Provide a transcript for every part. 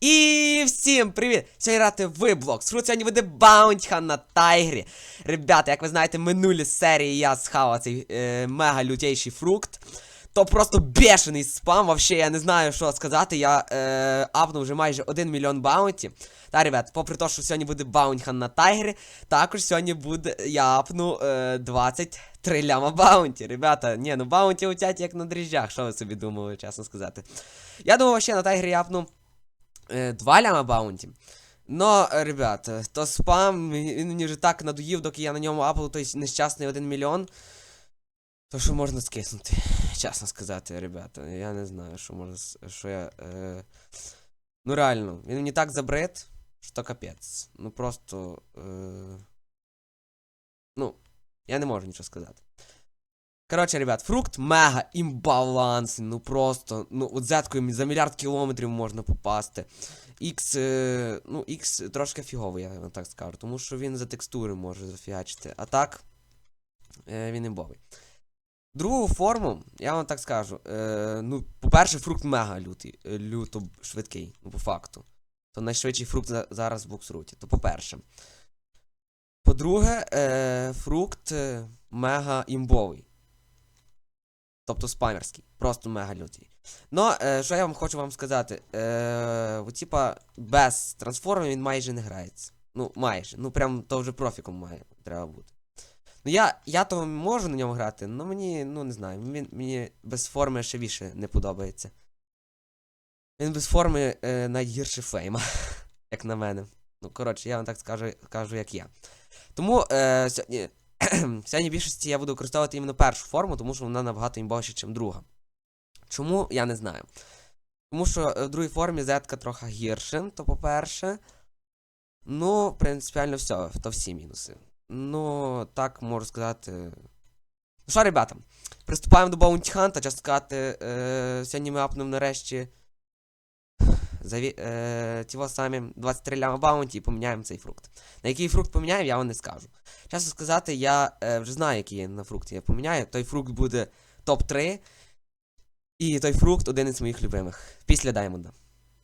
І всім привіт! Сьогодні грати в блок. Сьогодні буде баунтіха на тайгрі. Ребята, як ви знаєте, минулі серії я схавав цей е, мега лютейший фрукт. То просто бешений спам. Вообще, я не знаю, що сказати. Я е, апнув вже майже 1 мільйон баунті. Та, ребят, попри те, що сьогодні буде баунтіха на тайгрі, також сьогодні буде я апну е, 23 ляма баунті. Ребята, ні, ну баунті летять як на дріжджах, що ви собі думали, чесно сказати. Я думав, ще на тайгрі я апну 2 ляма баунті. Но, е, ребят, е, то спам, він мені вже так надоїв, доки я на ньому апав той нещасний 1 мільйон. То що можна скиснути? Чесно сказати, ребята. Я не знаю, що можна. Що я. Е... Ну реально, він мені так забрид, що капець. Ну просто. Е... Ну, я не можу нічого сказати. Коротше, ребят, фрукт мега імбалансний, ну просто, ну, от зеткою за мільярд кілометрів можна попасти. X, е, ну, X трошки фіговий, я так скажу, тому що він за текстури може зафігачити. А так, е, він імбовий. Другу форму, я вам так скажу. Е, ну, по-перше, фрукт мега лютий, е, люто швидкий, ну, по факту. То найшвидший фрукт за- зараз в боксруті. То по-перше. По-друге, е, фрукт мега імбовий. Тобто спамерський. Просто мега лютий. Ну, е, що я вам хочу вам сказати. Е, типа, без трансформів він майже не грається. Ну, майже. Ну, прям то вже профіком має треба бути. Ну, я, я то можу на ньому грати, але мені, ну не знаю, він, мені без форми ще більше не подобається. Він без форми е, найгірше фейма, як на мене. Ну, коротше, я вам так скажу, кажу, як я. Тому е, сьогодні, сьогодні в більшості я буду використовувати іменно першу форму, тому що вона набагато імбовіша, ніж друга. Чому, я не знаю. Тому що е, в другій формі зетка трохи гірше, то по-перше. Ну, принципіально все, то всі мінуси. Ну, так можу сказати. Ну що, ребята, приступаємо до Bounty Hunt, чесно сказати, е, сьогодні ми апнемо нарешті заві, е, ті самі 23 ляма баунті і поміняємо цей фрукт. На який фрукт поміняємо, я вам не скажу. Чесно сказати, я е, вже знаю, який на фрукт я поміняю. Той фрукт буде топ-3. І той фрукт один із моїх любимих. Після Даймонда.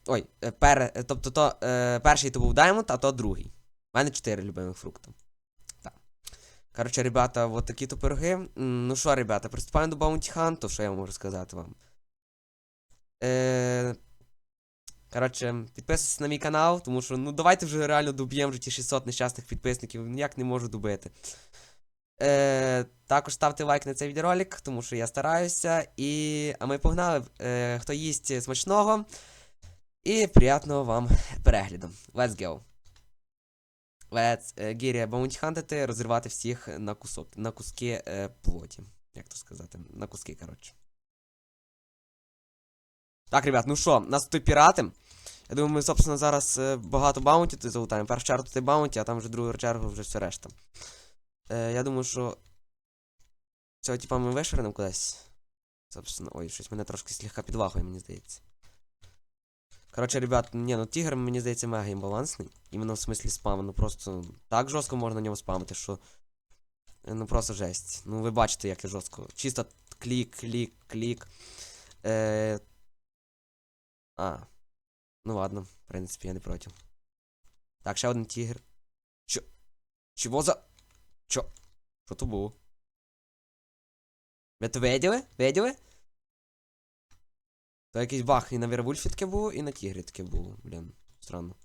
Ой, е, пер, е, тобто то, е, перший то був Даймонд, а то другий. У мене 4 любимих фрукта. Коротше, ребята, вот такі то пироги. Ну що, ребята, приступаємо до Bounty Hunt, що я можу сказати вам. Е... Коротше, підписуйтесь на мій канал, тому що, ну давайте вже реально доб'ємо вже ті 600 нещасних підписників, ніяк не можу добити. Е, також ставте лайк на цей відеоролик, тому що я стараюся. І. А ми погнали. Е, хто їсть смачного. І приятного вам перегляду. Let's go. Let's е, гіря баунтіхантити, розривати всіх на кусок, на куски е, плоті. Як то сказати? На куски, коротше. Так, ребят, ну що, нас тут пірати. Я думаю, ми, собственно, зараз е, багато баунті тут залутаємо. Першу чергу тут баунті, а там вже другу чергу вже все решта. Е, я думаю, що. Цього типа ми вишвернемо кудись. Собственно, ой, щось мене трошки слегка підвахує, мені здається. Коротше, ребят, ні, ну тігр, мені здається, мега імбалансний. Іменно в смислі спаму. Ну просто так жорстко можна на ньому спамити, що. е, Ну просто жесть. Ну ви бачите, як я жорстко. Чисто клік, клік, клік. Е... А. Ну ладно, в принципі, я не проти. Так, ще один тігр. Чо? Чого за. Чо? Що то було? Ви то виділи? Виділи? То якийсь бах і на Вервульфі таке було, і на Тігрі таке було. Блін, странно.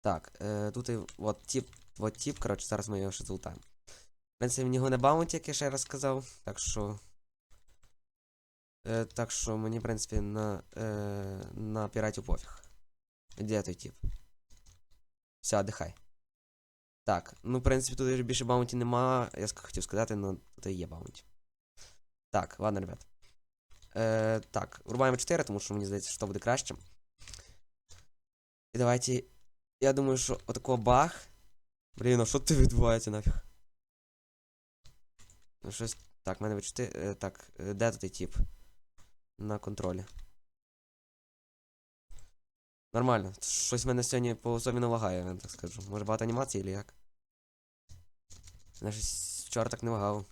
Так, е, тут і от тип, от тип, коротше, зараз ми його ще залутаємо. В принципі, в нього не баунті, як я ще раз сказав, так що. Е, так що мені, в принципі, на, е, на піратів пофіг. Де той тип? Все, дихай. Так, ну, в принципі, тут більше баунті нема, я хотів сказати, але тут є баунті. Так, ладно, ребят. Е, так, врубаємо 4, тому що мені здається, що буде краще. І давайте. Я думаю, що отакого бах. Блін, а що тут відбувається нафіг? Ну, щось. Так, в мене V4. Е, так, де тут тип? На контролі. Нормально. Щось в мене сьогодні по особливо лагає, я вам так скажу. Може багато анімації, чи як? Мене щось вчора так не лагало.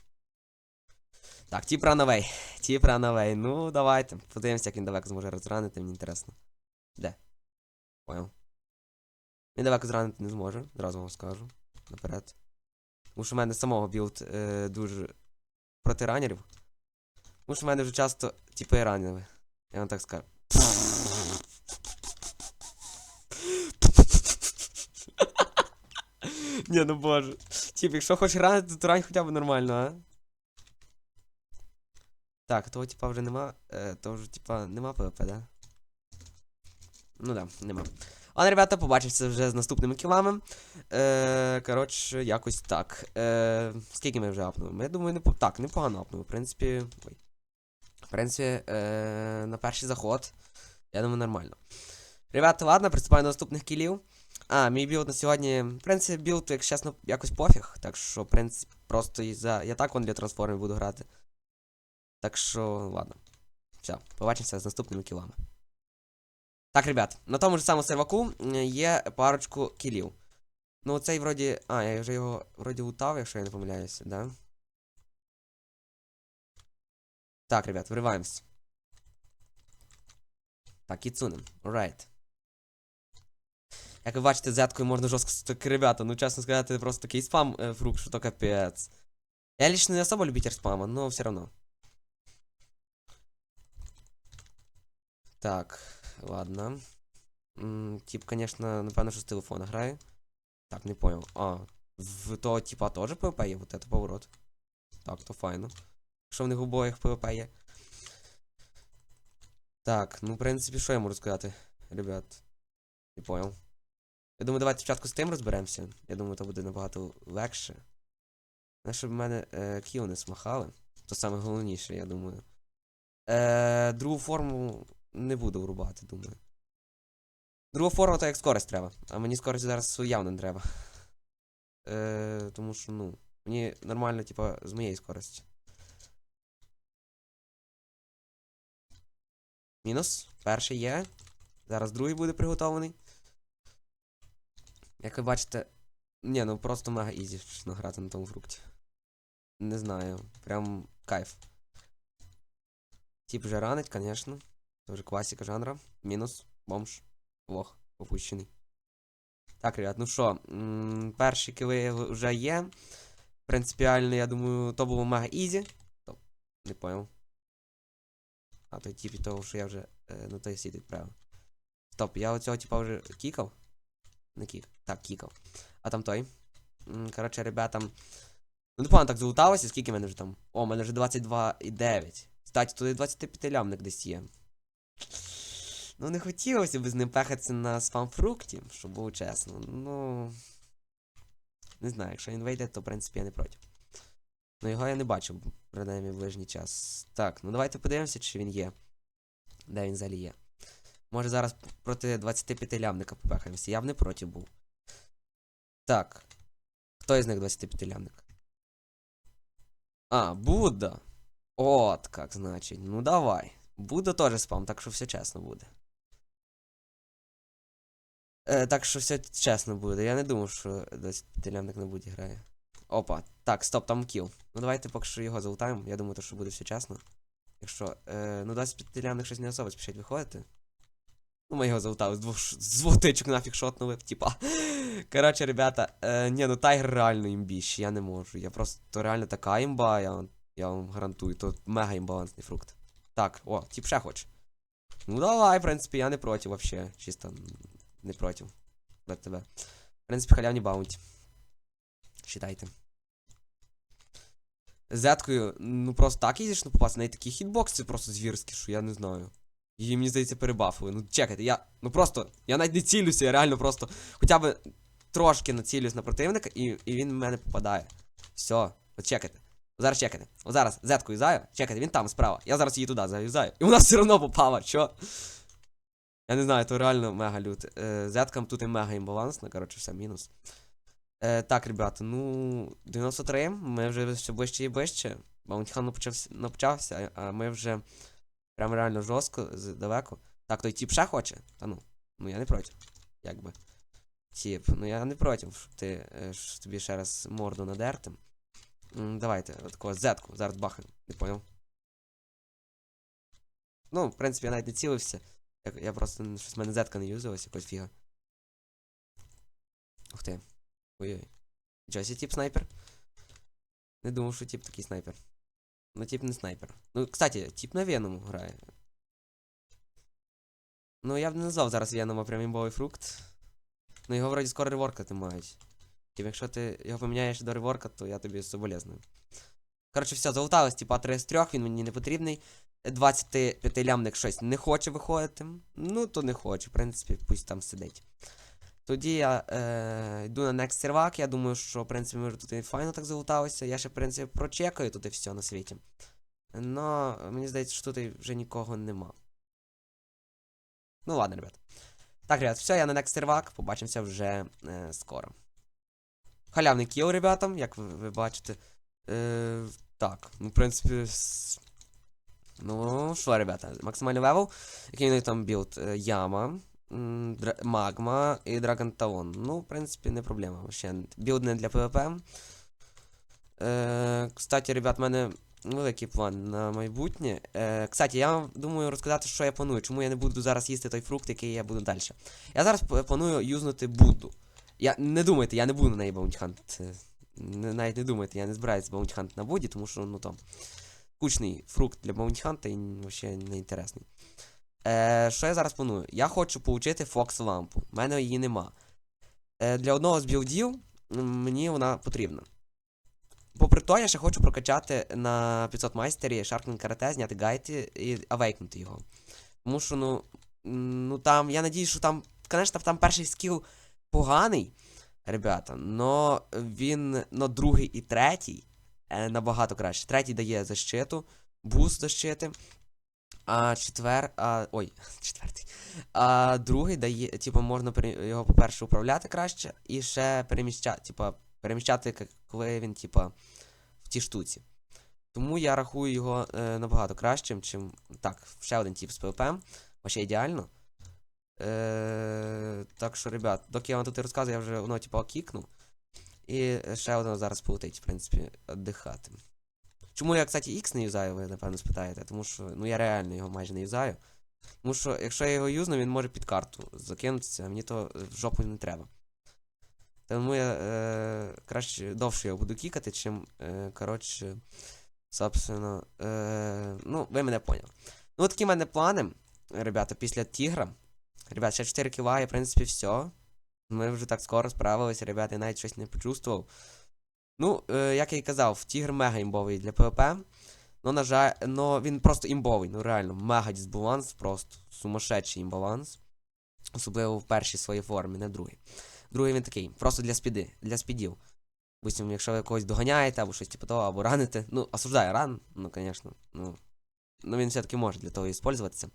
Так, тіп ранавей. Тіп ранавей. Ну, давайте. Подивимося, як він далеко зможе розранити, мені інтересно. Де? Понял. Він далеко зранити не зможе, зразу вам скажу. Наперед. Тому що в мене самого білд е, дуже проти ранерів. Тому що в мене вже часто типи ранили. Я вам так скажу. Ні, ну боже. Тип, якщо хочеш ранити, то рань хоча б нормально, а? Так, того типа вже нема. Е, того вже типа нема ПВП, да? Ну да, нема. Але, ребята, побачимося вже з наступними кілами. Е, коротше, якось так. Е, скільки ми вже апнули? Я думаю, не по... так, непогано апнули. В принципі. Ой. Принципі, е, на перший заход. Я думаю, нормально. Ребята, ладно, приступаю до наступних кілів. А, мій білд на сьогодні. В принципі, білд, як чесно, якось пофіг. Так що, в принципі, просто і за. Я так вон для трансформів буду грати. Так що, ладно. Все, побачимося з наступними кілами. Так, ребят, на тому ж самому серваку є парочку кілів. Ну, цей вроді. А, я вже його вроді лутав, якщо я не помиляюся, да? Так, ребят, вриваємось. Так, кіцунем. Alright. Як ви бачите, зеткою можна жорстко стати, ребята, ну чесно сказати, просто такий спам е, фрукт, що то капець. Я лично не особо любитель спама, но все равно. Так, ладно. М, Тип, конечно, напевно, що з телефона грає. Так, не понял. А, в того типа теж ПВП є, вот это поворот. Так, то файно. Якщо в них обоїх ПВП є. Так, ну, в принципі, що я можу сказати, ребят? Не понял. Я думаю, давайте спочатку з тим розберемося. Я думаю, то буде набагато легше. Не, щоб в мене е, кіл не смахали. То саме головніше, я думаю. Е, другу форму не буду врубати, думаю. Друга форма то як скорость треба. А мені скорость зараз явно не треба. Е, тому що, ну, мені нормально, типа, з моєї скорості. Мінус. Перший є. Зараз другий буде приготований. Як ви бачите. Ні, ну просто мега ізі чесно, грати на тому фрукті. Не знаю. Прям кайф. Тип вже ранить, звісно. Це вже класика жанра. Мінус. Бомж. Лох. Опущений. Так, ребят, ну що, перші кили вже є. Принципіально, я думаю, то було мега ізі. Не понял. А той тип і того, що я вже е, на той світ відправив. Стоп, я оцього типа вже кікав. Не кік. Так, кікав. А там той. Коротше, ребята. Ну, непогано так залуталося, скільки в мене вже там. О, в мене вже 22,9. Кстати, туди 25 лямник десь є. Ну, не хотілося б з ним пехатися на спамфрукті, щоб було чесно. Ну. Не знаю, якщо він вийде, то в принципі я не проти. Ну його я не бачив, принаймні, в ближній час. Так, ну давайте подивимося, чи він є. Де він взагалі є. Може зараз проти 25 лямника попехаємося. Я б не проти був. Так. Хто із них 25 лямник? А, Будда. От как, значить. Ну давай. Будда теж спам, так що все чесно буде. Е, так що все чесно буде. Я не думав, що 25 лямник на Будді грає. Опа. Так, стоп, там кіл. Ну давайте поки що його залутаємо. Я думаю, то, що буде все чесно. Якщо. Е, ну 25 лямник щось не особо спішать виходити. Ну, ми його залутали з двох, з двох тичок нафіг шотнули, типа. Коротше, ребята, е, ні, ну тайгер реально імбіщ, я не можу. Я просто реально така імба, я, я вам гарантую, то мега імбалансний фрукт. Так, о, тип ще хоче. Ну давай, в принципі, я не проти вообще. Чисто не проти. Для тебе. В принципі, халявні баунті. Считайте. Зеткою, ну просто так їздиш, ну попасти. Неї такі хітбокси просто звірські, що я не знаю. Її, мені здається, перебафили. Ну чекайте, я. Ну просто. Я навіть не цілюся, я реально просто хоча б трошки націлюсь на противника, і, і він в мене попадає. Все, от чекайте. Зараз чекайте. От зараз зетку юзаю. Чекайте, він там справа. Я зараз її туди заюзаю. І вона все одно попала, що? Я не знаю, то реально мега лют. Е, зеткам тут і мега імбалансно, коротше, все, мінус. Е, так, ребята, ну. 93, ми вже все ближче і ближче. Баунтіхан почався, почався, а ми вже прям реально жорстко, далеко. Так, той тіп ще хоче? Та ну. Ну я не проти. Якби. Тіп, ну я не проти, щоб ти е, щоб тобі ще раз морду надерти. М, Давайте, такого зетку, зараз бахаємо. Не поняв. Ну, в принципі, я навіть не цілився. Я, я просто щось в мене зетка не юзалась, якось фіга. Ух ти. Ой-ой. Джосі тип снайпер. Не думав, що тип такий снайпер. Ну, тип не снайпер. Ну, кстати, тип на Веному грає. Ну, я б не назвав зараз Венома прям імбовий фрукт. Ну, його вроді скоро реворкати мають. Тим, якщо ти його поміняєш до реворка, то я тобі соболезную. Коротше, все, залуталось, типа 3 з 3, він мені не потрібний. 25 лямник щось не хоче виходити. Ну, то не хоче, в принципі, пусть там сидить. Тоді я е, йду на Next сервак, я думаю, що, в принципі, ми вже тут і файно так залуталися. Я ще, в принципі, прочекаю тут і все на світі. Но мені здається, що тут вже нікого нема. Ну ладно, ребят. Так, ребят, все, я на Next сервак, побачимося вже е, скоро. Халявний кіл, ребятам, як ви, ви бачите. Е, так, ну, в принципі. Ну, що, ребята, максимальний левел. Який у них там білд? Е, Яма, дра- магма і Драгон Талон. Ну, в принципі, не проблема. Білд не для ПВП. Е, кстати, ребят, в мене великий план на майбутнє. Е, кстати, я вам думаю розказати, що я планую. Чому я не буду зараз їсти той фрукт, який я буду далі. Я зараз планую юзнути Будду. Я не думайте, я не буду на неї баунтхант. Не, навіть не думайте, я не збираюся баунтхант на Будді, тому що ну там скучний фрукт для баунтханта і взагалі не інтересний. Е, що я зараз планую? Я хочу получити Фокс лампу. У мене її нема. Е, для одного з білдів мені вона потрібна. Попри то, я ще хочу прокачати на 500 майстері Шаркнен Карате, зняти гайти і авейкнути його. Тому що, ну, ну там, я надію, що там, звісно, там перший скіл поганий, ребята, но він, но другий і третій е, набагато краще. Третій дає защиту, буст защити. А четвер. А, ой, четвертий. А другий дає, типу, можна його, по-перше, управляти краще, і ще переміщати, типу, переміщати, коли він, типу, в тій штуці. Тому я рахую його е, набагато кращим, чим. Так, ще один тип з ПВП. Вообще ідеально. Е, так що, ребят, доки я вам тут розказую, я вже воно, типу, кікнув. І ще одного зараз полетить, в принципі, віддихати. Чому я, кстати, X не юзаю, ви напевно спитаєте, тому що ну я реально його майже не юзаю. Тому що якщо я його юзну, він може під карту закинутися, а мені то в жопу не треба. Тому я е, краще довше його буду кікати, чим, е, коротше, собственно. Е, ну, ви мене поняли. Ну, от такі в мене плани, ребята, після тігра. Ребят, ще 4 кіла, і в принципі все. Ми вже так скоро справилися, ребята, я навіть щось не почувствував. Ну, е, як я і казав, тігр мега імбовий для ПВП. Ну, на жаль, ну він просто імбовий, ну реально, мега дисбаланс, просто сумасшедший імбаланс. Особливо в першій своїй формі, не другий. Другий він такий, просто для спіди, для спідів. Допустим, якщо ви когось доганяєте або щось типу того, або раните. Ну, осуждаю ран, ну, звісно. Ну, ну він все-таки може для того використовуватися.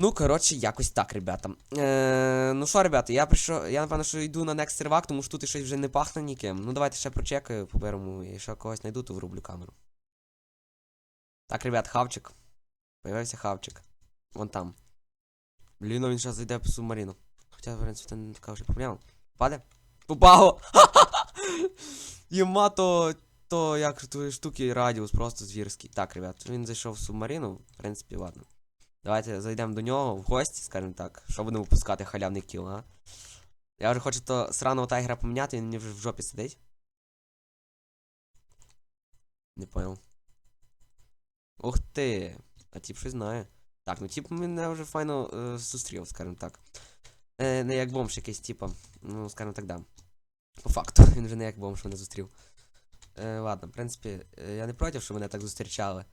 Ну, коротше, якось так, ребята. Е, ну що, ребята, я прийшов. Я напевно, що йду на Next сервак, тому що тут щось вже не пахне ніким. Ну давайте ще прочекаю, поберемо, якщо когось знайду, то врублю камеру. Так, ребят, хавчик. Появився хавчик. Вон там. Блін, ну він зараз зайде по субмарину. Хоча, в принципі, це не така вже проблема. Паде? Попало! Єма то. То як тої штуки радіус просто звірський. Так, ребят, він зайшов в субмарину, в принципі, ладно. Давайте зайдемо до нього в гості, скажімо так. Що будемо пускати халявний кіл, а? Я вже хочу то сраного тайгера поміняти, він мені вже в жопі сидить. Не понял. Ух ти! А тип щось знає. Так, ну тип мене вже файно е, зустрів, скажімо так. Е, не як бомж якийсь, типа. Ну, скажімо так, да. По факту, він вже не як бомж мене зустрів. Е, ладно, в принципі, е, я не проти, що мене так зустрічали.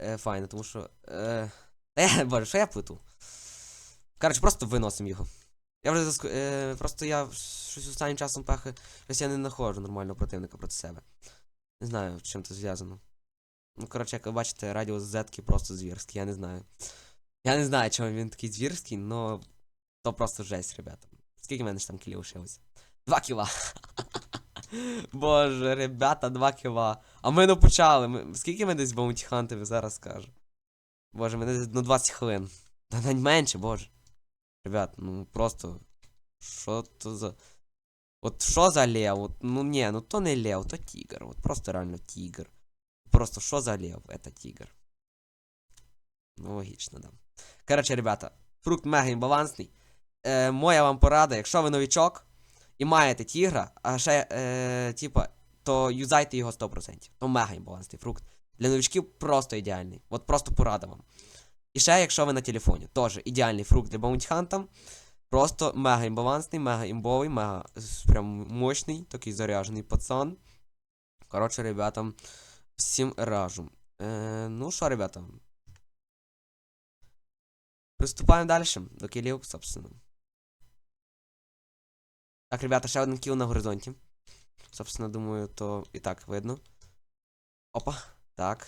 Е, файно, тому що. Е, е, боже, що я плету? Коротше, просто виносимо його. Я вже заск... е, просто я щось останнім часом пехи. Щось я не знаходжу нормального противника проти себе. Не знаю, з чим це зв'язано. Ну, коротше, як ви бачите, радіус зетки просто звірський, я не знаю. Я не знаю, чому він такий звірський, но то просто жесть, ребята. Скільки в мене ж там кілів лишилось? Два кіла. Боже, ребята, два кіла. А ми не почали. Ми... Скільки ми десь баунтіхантів зараз скажу? Боже, мене ну 20 хвилин. Та навіть менше, боже. Ребят, ну просто. Що то за. От що за лев? От, ну ні, ну то не лев, то тігр. От просто реально тігр. Просто що за лев? Это тігр. Ну, логічно, да. Коротше, ребята, фрукт мега імбалансний. Е, моя вам порада, якщо ви новічок і маєте тігра, а ще, е, типа, то юзайте його 100%. То мега імбалансний фрукт. Для новичків просто ідеальний. От просто порада вам. І ще, якщо ви на телефоні, теж ідеальний фрукт для баунтхантам. Просто мега імбалансний, мега імбовий, мега прям мощний, такий заряжений пацан. Коротше, ребятам, всім ражу. Е, ну що, ребята. Приступаємо далі до кілів, собственно. Так, ребята, ще один кіл на горизонті. Собственно, думаю, то і так видно. Опа, так.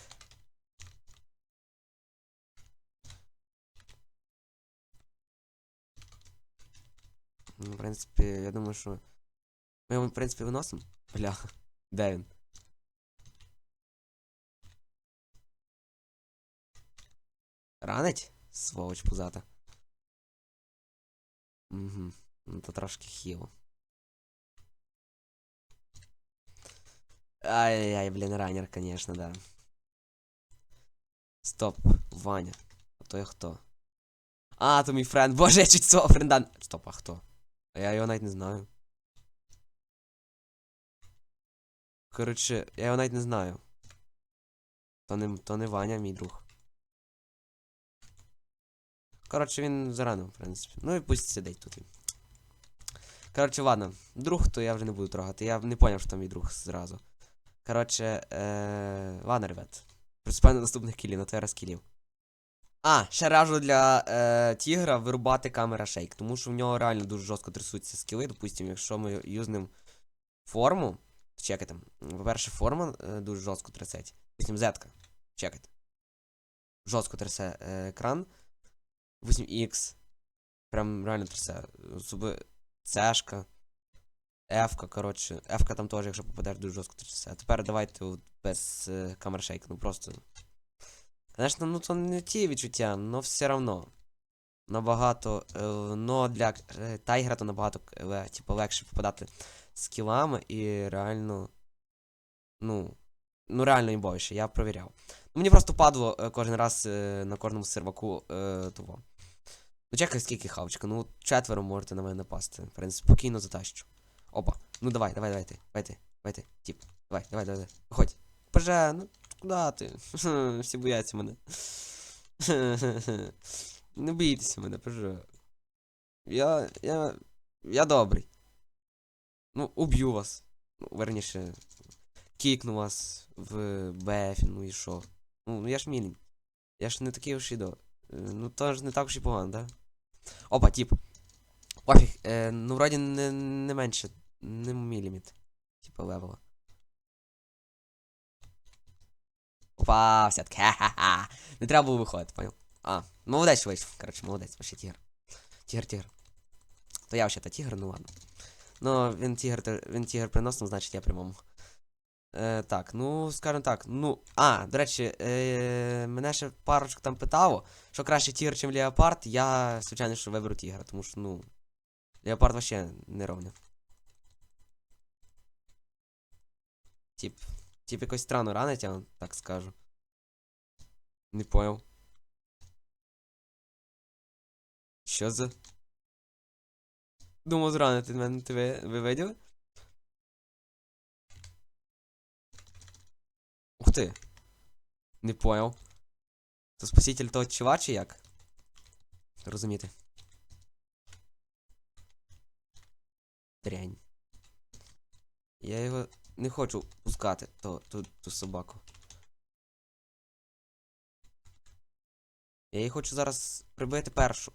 Ну, в принципі, я думаю, що. Ми його, в принципі, виносимо. Бля, де він? Ранить? Сволоч пузата. Угу. Ну то трошки хіло. Ай-яй-яй, блін, ранер, конечно, да. Стоп, Ваня. А то я хто? А, то мій френд. Боже, я чуть свого френда. Стоп, а хто? А я його навіть не знаю. Коротше, я його навіть не знаю. То не, то не Ваня, мій друг. Коротше, він зарано, в принципі. Ну і пусть сидить тут. Коротше, ладно. Друг, то я вже не буду трогати. Я не поняв, що там мій друг зразу. Коротше, е... ладно, ребят. Приступаємо наступних кілів, на той раз кілів. А, ще раджу для е, тігра вирубати камера шейк, тому що в нього реально дуже жорстко трясуться скіли. Допустимо, якщо ми юзнем форму. Чекайте. По-перше, форма е, дуже жорстко трясеться. Допустим, зетка. Чекайте. Жорстко трясе е, екран. 8X. Прям реально трясе. Зуби. Цешка. F-ка, коротше. F-ка там теж, якщо попадеш, дуже жорстко трясе. А тепер давайте без е, камер шейк. Ну просто. Звісно, ну то не ті відчуття, но все равно. Набагато. Е, но для е, тайгера то набагато е, типу, легше попадати скілами і реально. Ну. Ну, реально імбовіше, я провіряв. Ну, мені просто падло е, кожен раз е, на кожному серваку е, того. Ну, чекай, скільки хавчика. Ну, четверо можете на мене напасти. В принципі, спокійно затащу. Опа. Ну давай, давай, давай ти. Давай ти. Давай ти. Тіп. Давай, давай, давай. давай. Виходь. Боже, ну куди ти? Всі бояться мене. Не бійтеся мене, боже. Я. я. Я добрий. Ну, уб'ю вас. Ну, верніше. Кікну вас в БФ, ну і що? Ну, ну я ж мілінь. Я ж не такий уж і до. Е, Ну то ж не так уж і погано, да? Опа, тип. Пофіг, е, ну вроді не, не менше. Не міліміт. Типа левела. Опа, все-таки. Ха-ха-ха. Не треба було виходити, понял? А, молодець вийшов. Коротше, молодець, вообще тігр. Тігр, тігр. То я вообще-то тігр, ну ладно. Ну, він тігр, він тігр приносом, значить я прямому. Е, так, ну, скажем так, ну. А, до речі, е, мене ще парочок там питало, що краще тігр, чим леопард. Я, звичайно, що виберу тігра, тому що, ну. Леопард вообще не ровня. Тип. Тип якось странно ранить, я так скажу. Не понял. Що за. Думав зранити мене тебе. Ви виділи? Ух ти. Не понял. Це спаситель того чува чи як? Розуміти. Дрянь. Я його не хочу пускати, то, ту, ту собаку. Я її хочу зараз прибити першу.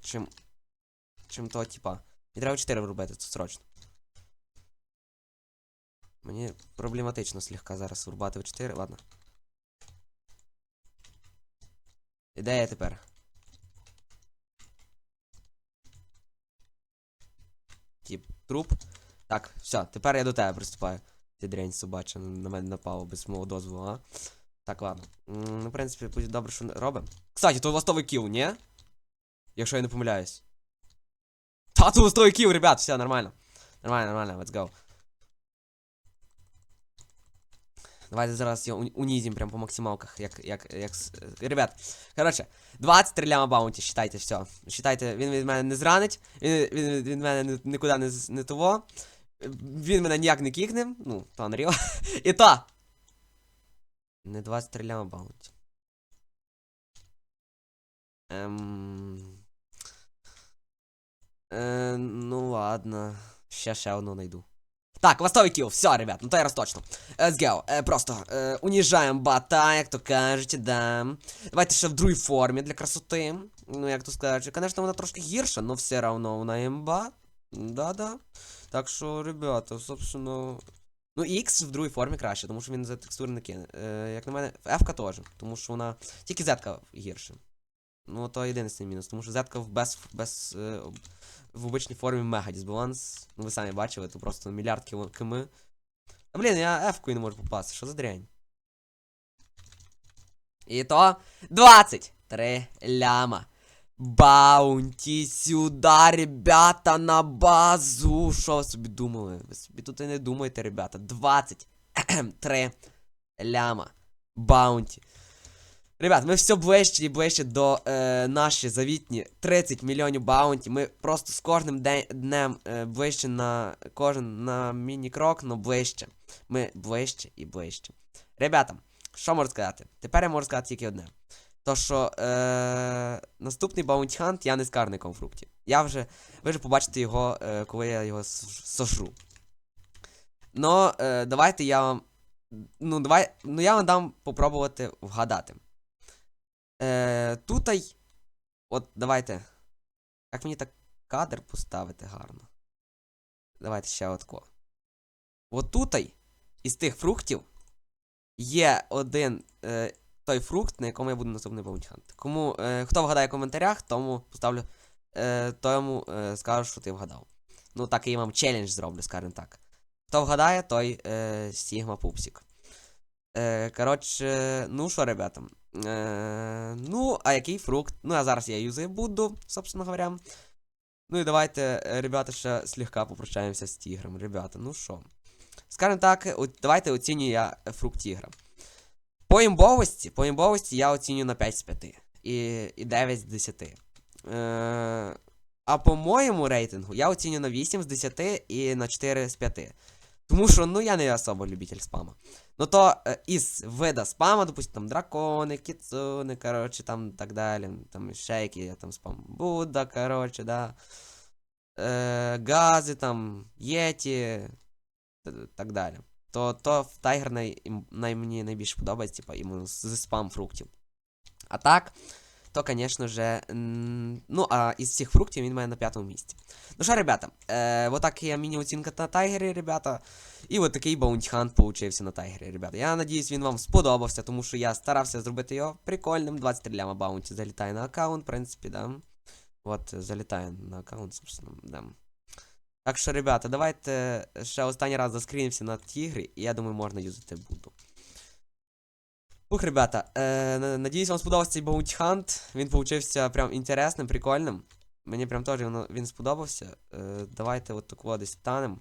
Чим. Чим того типа. Мені треба 4 врубити, це срочно. Мені проблематично слегка зараз врубати в 4, ладно. І де я тепер? Тип, труп. Так, все, тепер я до тебе приступаю. Ти дрянь собача, на мене напало без мого дозволу, а? Так, ладно. Ну, в принципі, буде добре, що робимо. Кстати, то ластовий кіл, ні? Якщо я не помиляюсь. Та, то ластовий кіл, ребят, все, нормально. Нормально, нормально, let's go. Давайте зараз його унізім прям по максималках, як, як, як... е, Ребят, коротше, 23 ляма баунті, считайте, все. Считайте, він від мене не зранить, він, він від- мене нікуди не, не того. Він мене ніяк не кікне, ну, то Unreal. І то! Не 23 ляма баунті. Ем... Е, ну ладно. Ще ще одну найду. Так, ластовий кіл, все, ребят, ну то я раз точно. Let's go. Е, просто е, уніжаємо бота, як то кажуть, да. Давайте ще в другій формі для красоти. Ну, як то сказати, звісно, вона трошки гірша, але все равно вона імба. Да-да. Так що, ребята, собственно. Ну, X в другій формі краще, тому що він за текстури не кине. Е, як на мене, F теж, тому що вона. Тільки Z гірше. Ну, то єдиний мінус, тому що Z в без, без е, в обичній формі мега дисбаланс. Ну ви самі бачили, то просто мільярд кіло км. А блін, я F-кою не можу попасти, що за дрянь? І то 23 ляма. Баунті сюда, ребята, на базу. Що ви собі думали? Ви собі тут і не думайте, ребята. 23 ляма. Баунті. Ребят, ми все ближче і ближче до е, наші завітні 30 мільйонів баунті. Ми просто з кожним день, днем е, ближче на кожен на міні-крок, но ближче. Ми ближче і ближче. Ребята, що можу сказати? Тепер я можу сказати тільки одне. То що е, наступний Bounty Hunt я не з карником фрукті. Я вже. Ви вже побачите його, е, коли я його с- сожру. Но е, давайте я вам. Ну, давай. Ну я вам дам попробувати вгадати. Е, тутай. От давайте. Як мені так кадр поставити гарно. Давайте ще отко. От тутай, із тих фруктів, є один е, той фрукт, на якому я буду наступний баунтіхант. Кому, е, хто вгадає в коментарях, тому поставлю. Е, тому е, скажу, що ти вгадав. Ну, так і вам челендж зроблю, скажімо так. Хто вгадає, той е, Сігма Пупсік. Е, коротше, ну що, ребята. Е, ну, а який фрукт? Ну, а зараз я юзаю буду, собственно говоря. Ну і давайте, е, ребята, ще слегка попрощаємося з тігром. Ребята, ну що. Скажем так, давайте оцінюю я фрукт тігра. По імбовості, по імбовості я оцінюю на 5 з 5. І, і 9 з 10. Е, а по моєму рейтингу я оцінюю на 8 з 10 і на 4 з 5. Тому що, ну, я не особо любитель спама. Ну то е, із вида спама, допустим, там дракони, кіцуни, коротше, там так далі. Там які там спам. Будда, коротше, да. Е, гази, там, єті, так далі. То, то в Тайгер най, ім- най, мені найбільше подобається, типа, іменно з, з спам фруктів. А так, то, звісно же, м, ну, а із всіх фруктів він має на п'ятому місці. Ну що, ребята, е, вот так я міні-оцінка на Тайгері, ребята. І от такий баунтіхант получився на Тайгері, ребята. Я надіюсь, він вам сподобався, тому що я старався зробити його прикольним. 23 ляма баунті залітає на аккаунт, в принципі, да. От, залітає на аккаунт, собственно, да. Так що, ребята, давайте ще останній раз заскрінимося на тігрі, і я думаю, можна юзати буду. Ух, ребята, е, надіюсь, вам сподобався цей Bounty Hunt. Він получився прям інтересним, прикольним. Мені прям теж він, він сподобався. Е, давайте от такого десь станемо.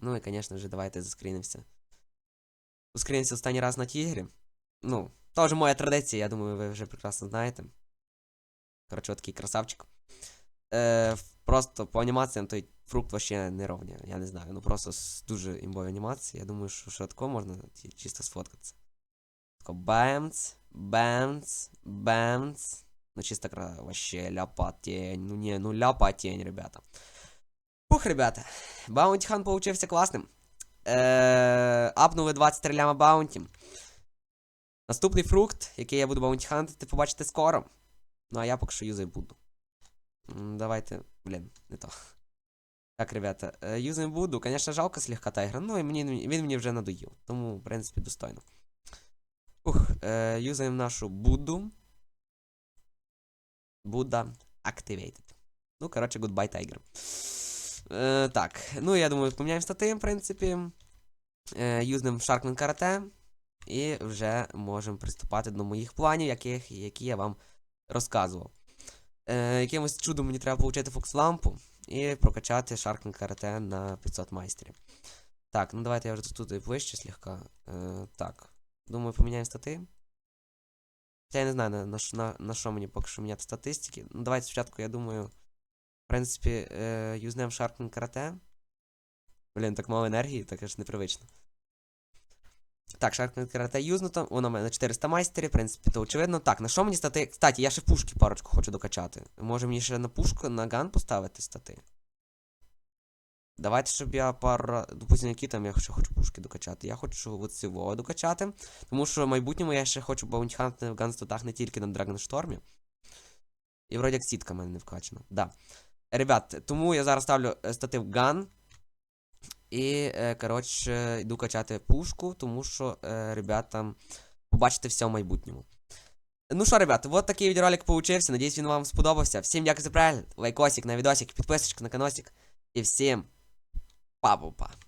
Ну і, звісно ж, давайте заскрінимося. Заскрінимося останній раз на тігрі. Ну, теж моя традиція, я думаю, ви вже прекрасно знаєте. Коротше, от такий красавчик. Е, просто по анімаціям той фрукт вообще не ровня. Я не знаю. Ну просто з дуже імбовою анімацією. Я думаю, що швидко можна чисто сфоткатися. Тако бемц, бемц, бемц. Ну чисто кра... вообще ляпа тень. Ну не, ну ляпа тень, ребята. Ух, ребята. Баунті хан получився класним. Е, апнули 23 ляма баунті. Наступний фрукт, який я буду баунті хантити, побачите скоро. Ну а я поки що юзаю буду. Давайте, блін, не то. Так, ребята, е, юзаємо буду. Конечно, жалко слегка тайгра, ну і мені, він мені вже надоїв. Тому, в принципі, достойно. Ух, е, юзаємо нашу Буду. Будда Activated. Ну, коротше, goodbye, Tiger. Е, так, ну я думаю, поміняємо стати, в принципі. Е, юзнемо Sharkman Karate. І вже можемо приступати до моїх планів, яких, які я вам розказував. Е, якимось чудом мені треба отримати Фокс-лампу і прокачати Sharkman Karate на 500 майстрів. Так, ну давайте я вже тут і вище слегка. Е, так. Думаю, поміняємо стати. Хоча я не знаю, на, на, на, що мені поки що міняти статистики. Ну, давайте спочатку, я думаю. В принципі, е, юзнем Sharkman карате. Блін, так мало енергії, так аж непривично. Так, Sharkman карате юзнуто. Воно в мене на 400 майстерів, в принципі, то очевидно. Так, на що мені стати? Кстати, я ще пушки парочку хочу докачати. Може мені ще на пушку, на ган поставити стати? Давайте, щоб я пару раз. Допустим, які там я ще хочу пушки докачати. Я хочу от цього докачати. Тому що в майбутньому я ще хочу баунтіханти в ганстатах не тільки на Драгонштормі. І вроді як сітка в мене не вкачана. Да. Ребят, тому я зараз ставлю е, статив ган. І, е, коротше, йду качати пушку, тому що, ребятам, ребята, побачите все в майбутньому. Ну що, ребята, вот такий відеоролик получився. Надіюсь, він вам сподобався. Всім дякую за перегляд. Лайкосик на відосик, підписочка на каносик. І всім па-па-па.